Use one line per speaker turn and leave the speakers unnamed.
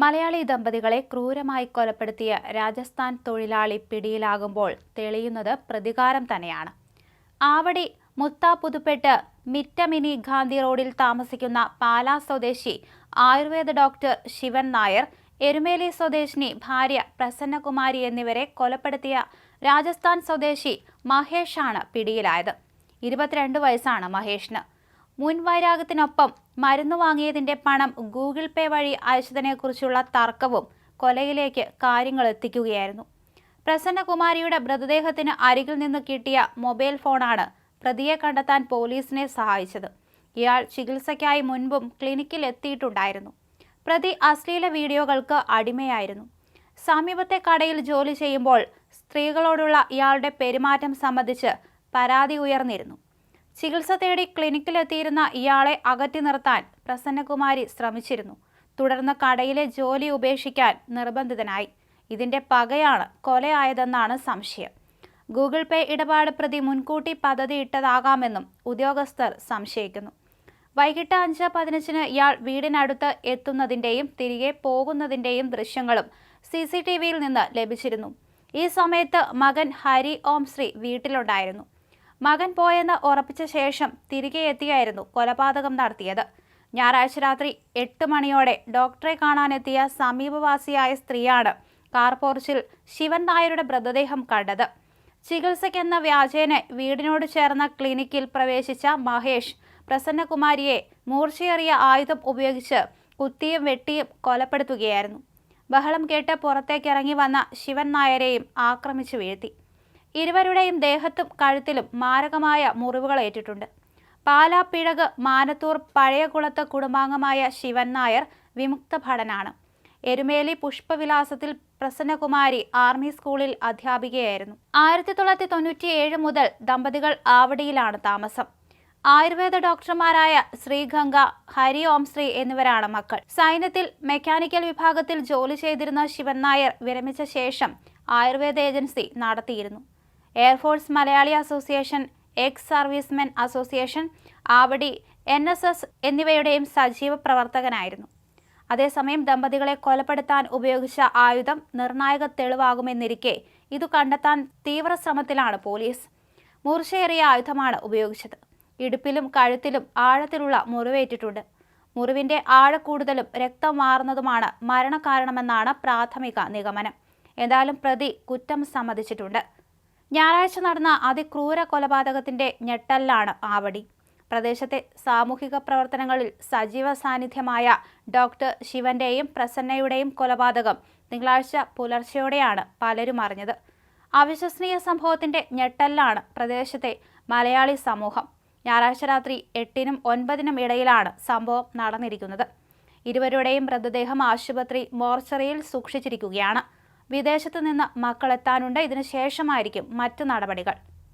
മലയാളി ദമ്പതികളെ ക്രൂരമായി കൊലപ്പെടുത്തിയ രാജസ്ഥാൻ തൊഴിലാളി പിടിയിലാകുമ്പോൾ തെളിയുന്നത് പ്രതികാരം തന്നെയാണ്. ആവടി മുത്ത പുതുപ്പെട്ട് മിറ്റമിനി ഗാന്ധി റോഡിൽ താമസിക്കുന്ന പാലാ സ്വദേശി ആയുർവേദ ഡോക്ടർ ശിവൻ നായർ എരുമേലി സ്വദേശിനി ഭാര്യ പ്രസന്നകുമാരി എന്നിവരെ കൊലപ്പെടുത്തിയ രാജസ്ഥാൻ സ്വദേശി മഹേഷാണ് പിടിയിലായത്. ഇരുപത്തിരണ്ട് വയസ്സാണ് മഹേഷിന്. മുൻവൈരാഗ്യത്തിനൊപ്പം മരുന്ന് വാങ്ങിയതിന്റെ പണം ഗൂഗിൾ പേ വഴി അയച്ചതിനെക്കുറിച്ചുള്ള തർക്കവും കൊലയിലേക്ക് കാര്യങ്ങൾ എത്തിക്കുകയായിരുന്നു. പ്രസന്നകുമാരിയുടെ മൃതദേഹത്തിന് അരികിൽ നിന്ന് കിട്ടിയ മൊബൈൽ ഫോണാണ് പ്രതിയെ കണ്ടെത്താൻ പോലീസിനെ സഹായിച്ചത്. ഇയാൾ ചികിത്സയ്ക്കായി മുൻപും ക്ലിനിക്കിൽ എത്തിയിട്ടുണ്ടായിരുന്നു. പ്രതി അശ്ലീല വീഡിയോകൾക്ക് അടിമയായിരുന്നു. സമീപത്തെ കടയിൽ ജോലി ചെയ്യുമ്പോൾ സ്ത്രീകളോടുള്ള ഇയാളുടെ പെരുമാറ്റം സംബന്ധിച്ച് പരാതി ഉയർന്നിരുന്നു. ചികിത്സ തേടി ക്ലിനിക്കിലെത്തിയിരുന്ന ഇയാളെ അകറ്റി നിർത്താൻ പ്രസന്നകുമാരി ശ്രമിച്ചിരുന്നു. തുടർന്ന് കടയിലെ ജോലി ഉപേക്ഷിക്കാൻ നിർബന്ധിതനായി. ഇതിന്റെ പകയാണ് കൊലയായതെന്നാണ് സംശയം. ഗൂഗിൾ പേ ഇടപാട് പ്രതി മുൻകൂട്ടി പദ്ധതി ഇട്ടതാകാമെന്നും ഉദ്യോഗസ്ഥർ സംശയിക്കുന്നു. വൈകിട്ട് അഞ്ച് പതിനഞ്ചിന് ഇയാൾ വീടിനടുത്ത് എത്തുന്നതിന്റെയും തിരികെ പോകുന്നതിന്റെയും ദൃശ്യങ്ങളും സി സി ടി വിയിൽ നിന്ന് ലഭിച്ചിരുന്നു. ഈ സമയത്ത് മകൻ ഹരി ഓം ശ്രീ വീട്ടിലുണ്ടായിരുന്നു. മകൻ പോയെന്ന് ഉറപ്പിച്ച ശേഷം തിരികെ എത്തിയായിരുന്നു കൊലപാതകം നടത്തിയത്. ഞായറാഴ്ച രാത്രി എട്ട് മണിയോടെ ഡോക്ടറെ കാണാനെത്തിയ സമീപവാസിയായ സ്ത്രീയാണ് കാർപോർച്ചിൽ ശിവൻ നായരുടെ മൃതദേഹം കണ്ടത്. ചികിത്സയ്ക്കെന്ന വ്യാജേന വീടിനോട് ചേർന്ന ക്ലിനിക്കിൽ പ്രവേശിച്ച മഹേഷ് പ്രസന്നകുമാരിയെ മൂർച്ചയേറിയ ആയുധം ഉപയോഗിച്ച് കുത്തിയും വെട്ടിയും കൊലപ്പെടുത്തുകയായിരുന്നു. ബഹളം കേട്ട് പുറത്തേക്കിറങ്ങി വന്ന ശിവൻ നായരെയും ആക്രമിച്ചു വീഴ്ത്തി. ഇരുവരുടെയും ദേഹത്തും കഴുത്തിലും മാരകമായ മുറിവുകൾ ഏറ്റിട്ടുണ്ട്. പാലാ പിഴക് മാനത്തൂർ പഴയകുളത്ത് കുടുംബാംഗമായ ശിവൻ നായർ വിമുക്ത ഭടനാണ് എരുമേലി പുഷ്പവിലാസത്തിൽ പ്രസന്നകുമാരി ആർമി സ്കൂളിൽ അധ്യാപികയായിരുന്നു. ആയിരത്തി തൊള്ളായിരത്തി തൊണ്ണൂറ്റി ഏഴ് മുതൽ ദമ്പതികൾ ആവടിയിലാണ് താമസം. ആയുർവേദ ഡോക്ടർമാരായ ശ്രീഗംഗ ഹരി ഓം ശ്രീ എന്നിവരാണ് മക്കൾ. സൈന്യത്തിൽ മെക്കാനിക്കൽ വിഭാഗത്തിൽ ജോലി ചെയ്തിരുന്ന ശിവൻ നായർ വിരമിച്ച ശേഷം ആയുർവേദ ഏജൻസി നടത്തിയിരുന്നു. Air force Malayali association ex servicemen association Avadi N S S എന്നിവയുടെയും സജീവ പ്രവർത്തകനായിരുന്നു. അതേസമയം ദമ്പതികളെ കൊലപ്പെടുത്താൻ ഉപയോഗിച്ച ആയുധം നിർണായക തെളിവാകുമെന്നിരിക്കെ ഇതു കണ്ടെത്താൻ തീവ്ര ശ്രമത്തിലാണ് പോലീസ്. മൂർച്ചയേറിയ ആയുധമാണ് ഉപയോഗിച്ചത്. ഇടുപ്പിലും കഴുത്തിലും ആഴത്തിലുള്ള മുറിവേറ്റിട്ടുണ്ട്. മുറിവിന്റെ ആഴക്കൂടുതലും രക്തം മാറുന്നതുമാണ് മരണകാരണമെന്നാണ് പ്രാഥമിക നിഗമനം. എന്തായാലും പ്രതി കുറ്റം സമ്മതിച്ചിട്ടുണ്ട്. ഞായറാഴ്ച നടന്ന അതിക്രൂര കൊലപാതകത്തിന്റെ ഞെട്ടലിലാണ് ആവടി. പ്രദേശത്തെ സാമൂഹിക പ്രവർത്തനങ്ങളിൽ സജീവ സാന്നിധ്യമായ ഡോക്ടർ ശിവന്റെയും പ്രസന്നയുടെയും കൊലപാതകം തിങ്കളാഴ്ച പുലർച്ചെയോടെയാണ് പലരും അറിഞ്ഞത്. അവിശ്വസനീയ സംഭവത്തിന്റെ ഞെട്ടലിലാണ് പ്രദേശത്തെ മലയാളി സമൂഹം. ഞായറാഴ്ച രാത്രി എട്ടിനും ഒൻപതിനും ഇടയിലാണ് സംഭവം നടന്നിരിക്കുന്നത്. ഇരുവരുടെയും മൃതദേഹം ആശുപത്രി മോർച്ചറിയിൽ സൂക്ഷിച്ചിരിക്കുകയാണ്. വിദേശത്ത് നിന്ന് മക്കളെത്താനുണ്ട്. ഇതിനു ശേഷമായിരിക്കും മറ്റു നടപടികൾ.